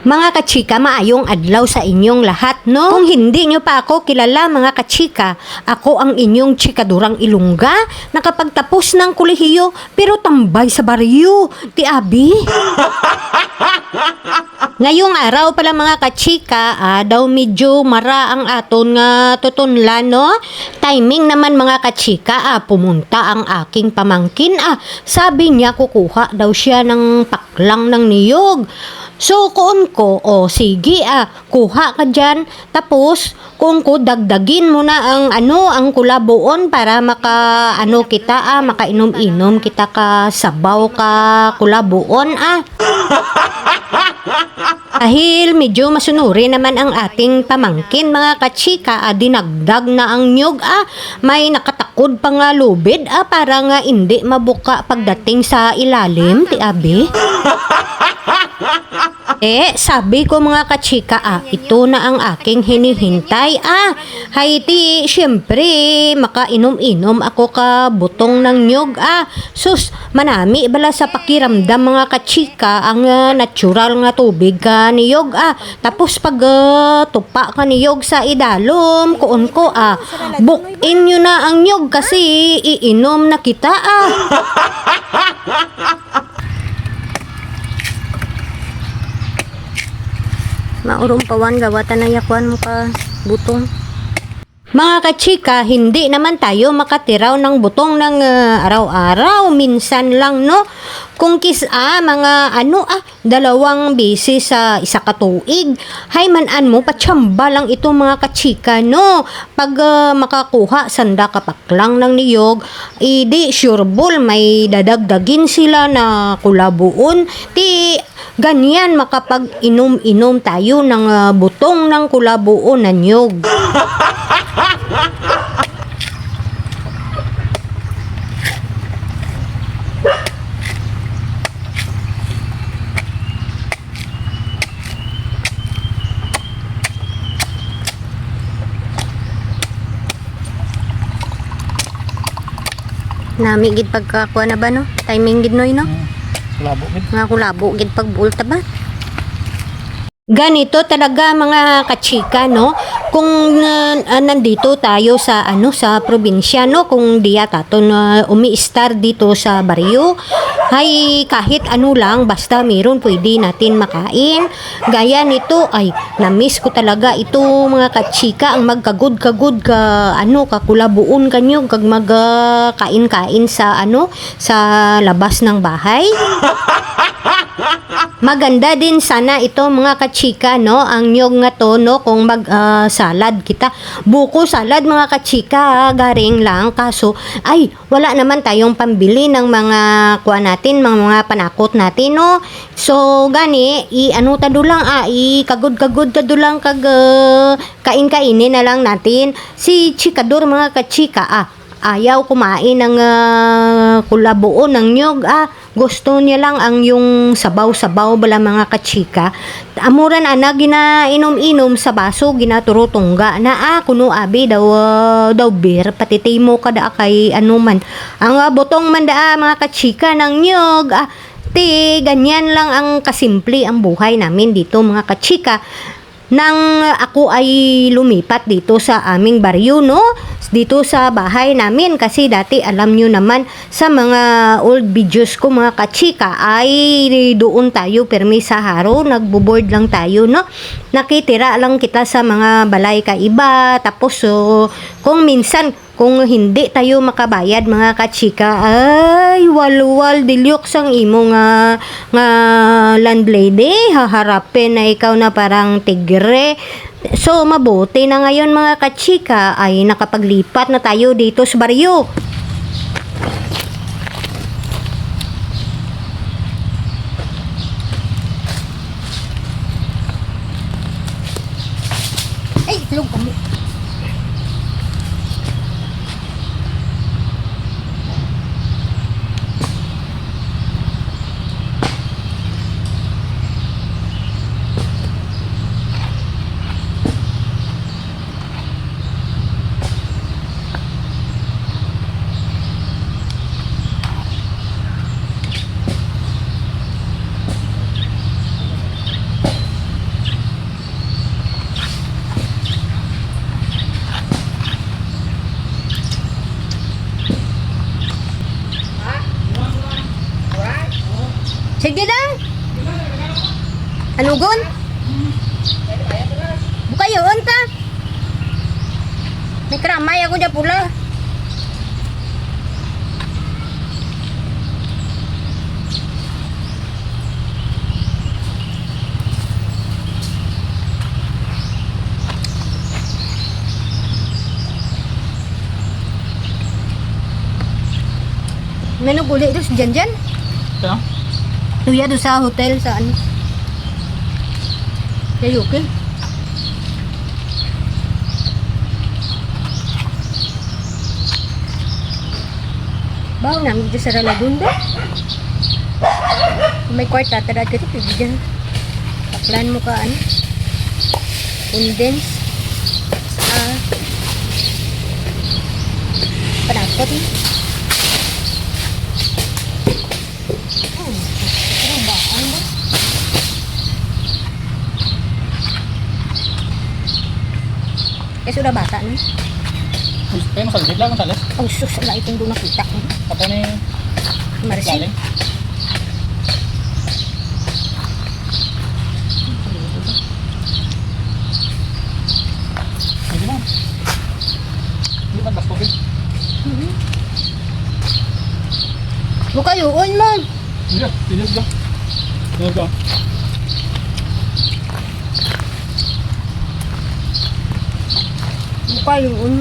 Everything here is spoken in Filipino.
Mga kachika, maayong adlaw sa inyong lahat, no? Kung hindi nyo pa ako kilala, mga kachika, ako ang inyong chikadurang ilungga, nakapagtapos ng kolehiyo, pero tambay sa baryo. Ti Abi? Ngayong araw pala mga kachika, ah, daw medyo mara ang aton nga tutunlan, no? Timing naman mga kachika, ah, pumunta ang aking pamangkin, ah, sabi niya kukuha daw siya ng paklang ng niyog. So, kuon ko, o sige ah, kuha ka dyan. Tapos, kung ko dagdagin mo na ang ano, ang kulabuon para maka ano kita ah, makainom-inom kita ka sabaw ka kulabuon ah. Dahil medyo masunuri naman ang ating pamangkin mga kachika, ah, dinagdag na ang nyug ah. May nakatakod pa nga lubid ah, para nga hindi mabuka pagdating sa ilalim, ti abi. Eh, sabi ko mga kachika ah, ito na ang aking hinihintay ah. Haiti, syempre, makainom-inom ako ka butong ng nyog ah. Sus, manami bala sa pakiramdam mga kachika ang ah, natural nga tubig ka niyog ah. Tapos pag ah, tupa ka niyog sa idalom, kuon ko ah, bukin nyo na ang nyog kasi iinom na kita ah. Maurong pawan gawatan na yakuan mo ka butong. Mga kachika, hindi naman tayo makatiraw ng butong ng ah, araw-araw. Minsan lang, no? Kung kis, ah, mga ano, ah, dalawang beses sa isa katuig. Hay manan mo, patsamba lang ito mga kachika, no? Pag ah, makakuha, sanda kapaklang ng niyog, idi, sure ball, may dadagdagin sila na kulabuon. Ti, ganyan makapag inom-inom tayo ng ah, butong ng kulabuon na niyog. Nami gid pagkakuha na ba no? Timing gid noy no? Labo gid. Nga kulabo gid pagbulta ba? Ganito talaga mga kachika no? Kung uh, uh, nandito tayo sa ano sa probinsya no? Kung diya taton uh, umi-star dito sa baryo ay kahit ano lang basta meron pwede natin makain. Gaya nito ay namiss ko talaga ito mga kachika ang magkagud-kagud ka ano kakulabuon kanyo kag magkain-kain sa ano sa labas ng bahay Maganda din sana ito mga kachika no ang nyog nga to no kung mag ah, salad kita. Buko salad mga kachika ah, garing lang kaso ay wala naman tayong pambili ng mga kuha natin mga, mga panakot natin no. So gani i ano ta do lang ah i kagud-kagud ta do lang kag ah, kain-kainin na lang natin. Si Chikador mga kachika ah ayaw kumain ng uh, kulabuon ng nyog ah gusto niya lang ang yung sabaw-sabaw bala mga kachika. Amuran ana ginainom-inom sa baso ginaturutungga. Na ah kuno abi daw ah, daw beer patitimo kada kay ano man. Ang ah, botong man daa mga kachika ng nyog ah ti ganyan lang ang kasimple ang buhay namin dito mga kachika. Nang ako ay lumipat dito sa aming baryo, no? Dito sa bahay namin. Kasi dati alam nyo naman sa mga old videos ko mga kachika ay doon tayo permi sa haro, nagbo-board lang tayo, no? Nakitira lang kita sa mga balay kaiba. Tapos so, kung minsan kung hindi tayo makabayad mga kachika ay walwal dilyok sang imo nga nga landlady. Haharapin na ikaw na parang tigre so mabuti na ngayon mga kachika ay nakapaglipat na tayo dito sa baryo Anugon? Bukayon ta. May kramay ako dyan pula. May naguli doon sa dyan dyan. Ito. Tuya doon sa hotel sa ano. Kay Yuki. Bawa namin dyan sa Ralagundo. Kung May kwarta, tara ka dito. Dyan. Paklan mo ka ano. Condense. Ah. Panakot eh. Oh, trabaan ba? Eh, sudah bata na. Kaya masalit lang. Ang sus, ala itong doon nakita ko. Tapos ni galing. Hindi man. Hindi man basko gid. Bukayuon mo. Hindi, hindi ka. Ka. Bukayuon.